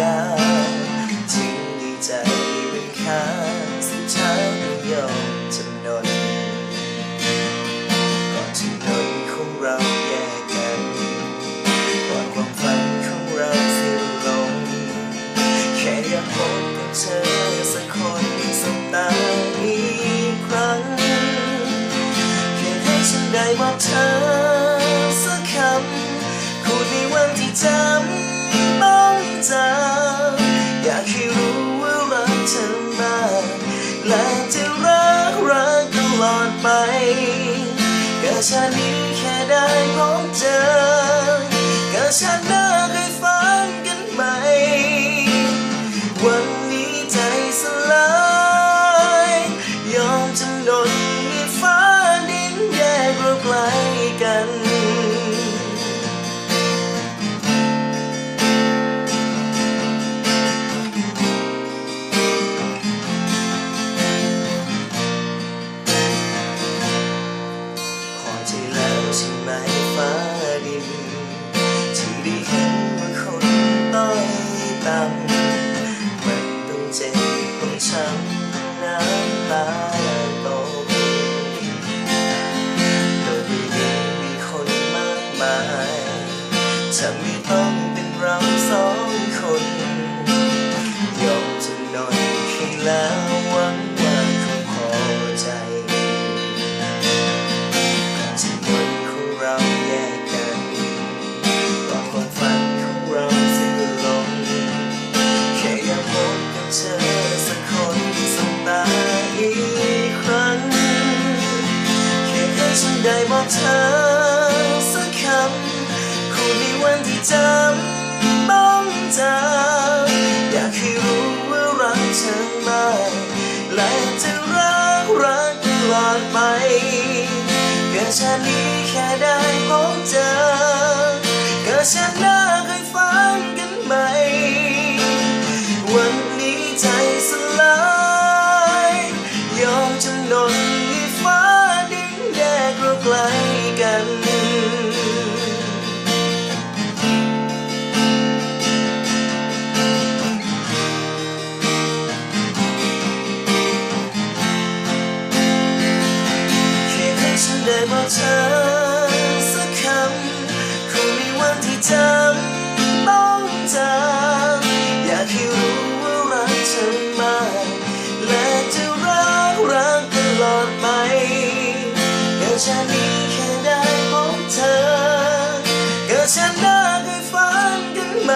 ยาวจึงดีใจเป็นค่าสุดท้ายยอมจำนนก่อนที่ดนของเราแยกกันก่อนความฝันของเราสิ้นลงแค่อยากพบกับเธอสักคนสบตาอีกครั้งแค่ให้ฉันได้ว่าเธอสักคำ could be one to องจอยากให้รู้ว่ารักเธอมากและจะรักรักตลอดไปก็ชาตินี้แค่ได้พบเจอก็ชาติหน้าเคยฝันกันไหมวัน ต้งช้ำน้ำตาตกโดยที่ยังมีคนมากมายจะไม่ต้อง ฉันได้บอกเธอสักคำคู่ในวันที่จำต้องจำอยากให้รู้ว่ารักเธอมากและจะรักรักตลอดไปเก็ชาตินี้แค่ได้พบเจอเก็ชาติ ไกลกันแค่ ก็ชาตินี้แค่ได้พบเธอก็ชาติหน้าเคยฝันกันไหม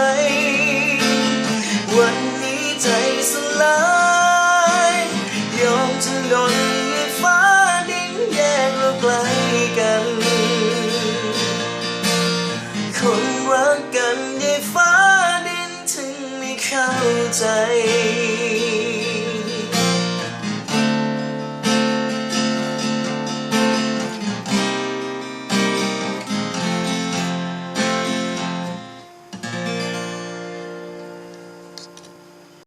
วันนี้ใจสลายยอมจำนนให้ฟ้าดินแยกเราไกลกัน คนรักกันยายฟ้าดินถึงไม่เข้าใจ